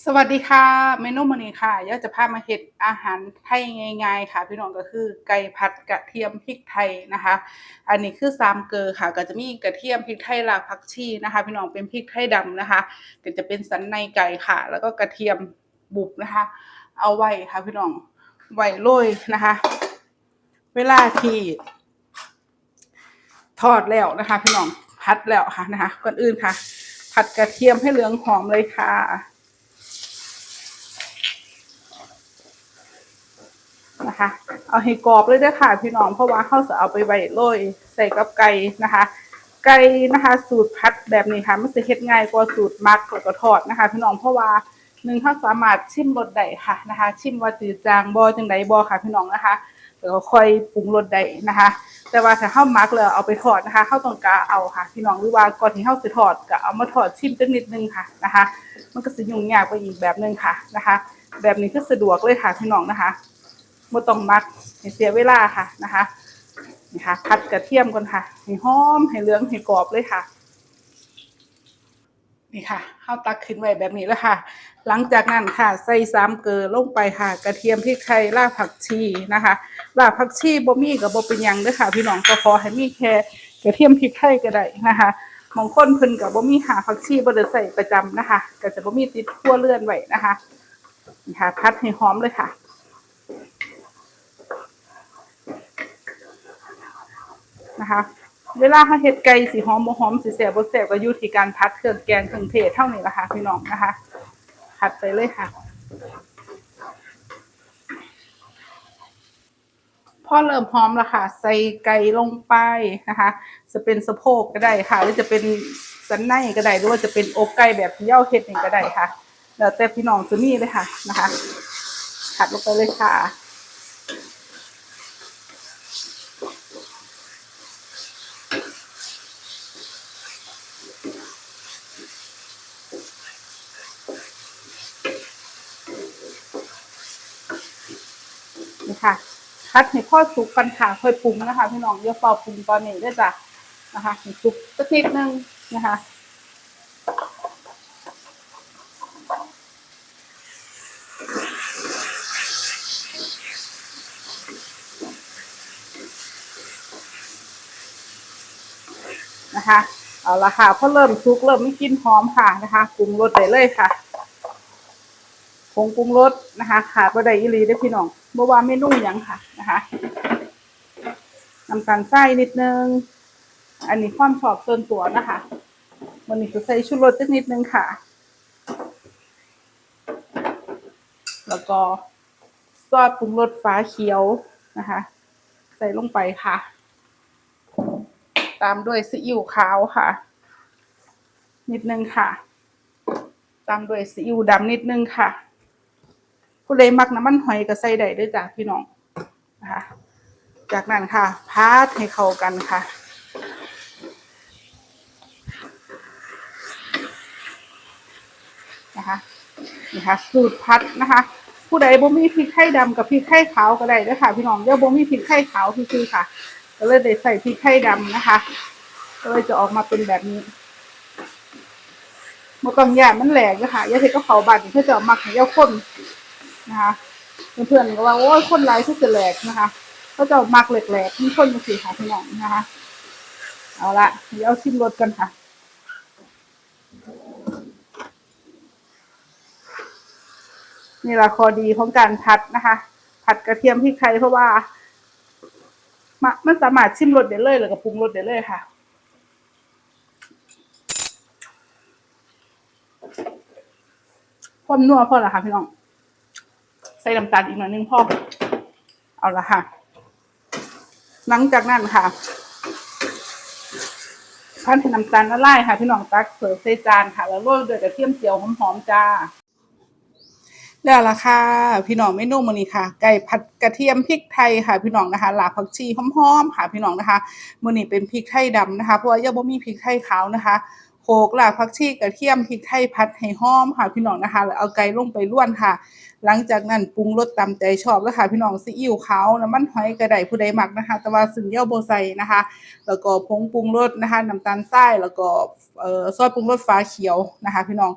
สวัสดีค่ะเมนูมื้อนี้ค่ะยากจะพามาเฮ็ดอาหารไทยง่ายๆค่ะ พี่น้องก็คือไก่ผัดกระเทียมพริกไทยนะคะ อันนี้คือสามเกลอค่ะ ก็จะมีกระเทียมพริกไทยรากผักชีนะคะ พี่น้องเป็นพริกไทยดำนะคะก็จะเป็นสันในไก่ค่ะ แล้วก็กระเทียมบุบนะคะ เอาไว้ค่ะ พี่น้องไว้โรยนะคะ เวลาที่ทอดแล้วนะคะ พี่น้องพัดแล้วค่ะนะคะก่อนอื่นค่ะ ผัดกระเทียมให้เหลืองหอมเลยค่ะ นะคะ เอาให้กรอบเลยด้อค่ะพี่น้องเพราะว่าเขาจะเอาไปไว้โรยใส่กับไก่นะคะ ไก่นะคะ สูตรพัดแบบนี้ค่ะมันจะเฮ็ดง่ายกว่าสูตรมักแล้วก็ทอดนะคะ พี่น้องเพราะว่าหนึ่งเขาสามารถชิมรสได้ค่ะนะคะ ชิมว่าจืดจางบ่จังใดบ่ค่ะ พี่น้องนะคะแล้วก็ค่อยปรุงรสได้นะคะ แต่ว่าถ้าเฮามักแล้วเอาไปทอดนะคะเฮาต้องกาเอาค่ะ พี่น้องหรือว่าก่อนที่เฮาสิทอดก็เอามาทอดชิมจักนิดนึงค่ะนะคะ มันก็สิยุ่งยากไปอีกแบบนึงค่ะนะคะ แบบนี้คือสะดวกเลยค่ะพี่น้องนะคะบ่ต้องมักให้เสียเวลาค่ะนะคะนี่ค่ะผัดกระเทียมก่อนค่ะให้หอมให้เหลืองให้กรอบเลยค่ะนี่ค่ะข้าวตักขึ้นไว้แบบนี้แล้วค่ะ หลังจากนั้นค่ะ ใส่สามเกลือลงไปค่ะ กระเทียมพริกไทยรากผักชีนะคะรากผักชีบ่มีกับบ่เป็นยังเด้อค่ะ พี่น้องก็ขอให้มีแค่กระเทียมพริกไทยก็ได้นะคะ บางคนเพิ่นก็บ่มีหาผักชีบ่ได้ใส่ประจำนะคะ ก็จะบ่มีติดครัวเรือนไว้นะคะนี่ค่ะพัดให้หอมเลยค่ะนะคะ เวลาเขาเฮ็ดไก่สีหอมบ่หอมสีแสบบ่แสบก็อยู่ที่การพัดเครื่องแกงเครื่องเทศเท่านี้ละค่ะพี่น้องนะคะ พัดไปเลยค่ะ อเริ่มหอมแล้วค่ะ ใส่ไก่ลงไปนะคะ จะเป็นสะโพกก็ได้ค่ะ หรือจะเป็นสันในก็ได้ หรือว่าจะเป็นอกไก่แบบเย้าเฮ็ดนี่ก็ได้ค่ะ แล้วแต่พี่น้องจะมีเลยค่ะนะคะผัดลงไปเลยค่ะนะค่ะ พัดให้พ่อสุกกันค่ะค่อยปรุงนะคะ พี่น้องอย่าเป่าปรุงตอนนี้ด้วยจ้ะนะคะสุกสักนิดนึงนะคะนะคะเอาละค่ะพอเริ่มสุกเริ่มไม่กลินหอมค่ะนะคะปรุงรสได้เลยค่ะ ผงปรุงรสนะคะ ขาดบ่ได้อีหลีได้พี่น้องบ่ว่าเมนูหยังค่ะนะคะน้ำตาลทรายนิดนึง อันนี้ความชอบส่วนตัวนะคะ วันนี้จะใส่ชูรสจักนิดนึงค่ะ แล้วก็ซอสปรุงรสฟ้าเขียวนะคะ ใส่ลงไปค่ะ ตามด้วยซีอิ๊วขาวค่ะ นิดนึงค่ะ ตามด้วยซีอิ๊วดำนิดนึงค่ะ ผู้ใดมักน้ำมันหอยก็ใส่ได้ด้วยจ้ะพี่น้องนะคะ จากนั้นค่ะพาดให้เข้ากันค่ะนะคะนี่ค่ะสูตรพัดนะคะ ผู้ใดบ่มีพริกไทยดำกับพริกไทยขาวก็ได้เด้อค่ะ พี่น้องเดี๋ยวบ่มีพริกไทยขาวคือๆค่ะ ก็เลยได้ใส่พริกไทยดำนะคะก็เลยจะออกมาเป็นแบบนี้มื่อก่อนย่ามันแหลกนะคะยาเทก็เขาบัตรเพื่อจะมักให้ยาข้น นะคะ เพื่อนๆก็ว่าโอ้ยคนไรที่จะแหลกนะคะเขาจะเอามักแหลกๆมีคนมาสีค่ะพี่น้องนะคะ เอาละเดี๋ยวเอาชิมรสกันค่ะนี่ละคอดีของการผัดนะคะ ผัดกระเทียมพริกไทยเพราะว่ามะมันสามารถชิมรสได้เลยหรือกับปรุงรสได้เลยค่ะความนัวพอละค่ะพี่น้อง ใส่น้ำตาลอีกหน่อยนึงพ่อเอาละค่ะ หลังจากนั้นค่ะพันให้น้ำตาลละลายค่ะ พี่น้องตักเสิร์ฟใส่จานค่ะ แล้วโรยด้วยกระเทียมเจียวหอมๆจ้าได้ละค่ะ พี่น้องเมนูมื้อนี้ค่ะ ไก่ผัดกระเทียมพริกไทยค่ะ พี่น้องนะคะหลาผักชีหอมๆค่ะ พี่น้องนะคะมื้อนี้เป็นพริกไทยดำนะคะ เพราะว่ายังบ่มีพริกไทยขาวนะคะโขลกรากผักชีกระเทียมพริกไทยผัดให้หอมค่ะ พี่น้องนะคะแล้วเอาไก่ลงไปล้วนค่ะ หลังจากนั้นปรุงรสตามใจชอบแล้วค่ะพี่น้องซีอิ๊วขาวน้ำมันหอยกระไดผู้ใดมักนะคะ แต่ว่าซึ่งเย่าบ่ใส่นะคะ แล้วก็ผงปรุงรสนะคะน้ำตาลทรายแล้วก็เอ่อซอสปรุงรสฟ้าเขียวนะคะ พี่น้อง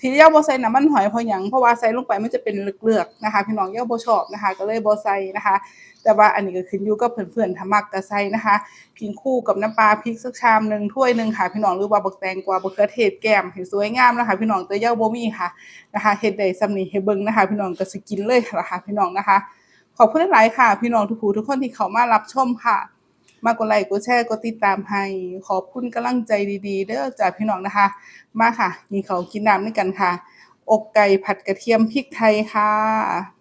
ที่ย่าบ่ใส่น้ำมันหอยพราะหยังเพราะว่าใส่ลงไปมันจะเป็นเลือกๆนะคะ พี่น้องย่าบ่ชอบนะคะ ก็เลยบ่ใส่นะคะ แต่ว่าอันนี้ก็ขึ้นอยู่กับเพื่อนๆถ้ามักก็ใส่นะคะกินคู่กับน้ำปลาพริกสักชามหนึ่งถ้วยหนึ่งค่ะ พี่น้องหรือว่าบักแตงกวาบักเขือเทศแก้มให้สวยงามนะคะ พี่น้องแต่ย่าบ่มีค่ะนะคะเฮ็ดได้ซำนี้ให้เบิงนะคะ พี่น้องก็สกินเลยล่ะค่ะพี่น้องนะคะ ขอบคุณหลายค่ะ พี่น้องทุกผู้ทุกคนที่เข้ามารับชมค่ะ มากกดไลค์กดแชร์กดติดตามให้ ขอบคุณกำลังใจดีๆ เด้อจากพี่น้องนะคะ มาค่ะ มีเขากินน้ำด้วยกันค่ะ อกไก่ผัดกระเทียมพริกไทยค่ะ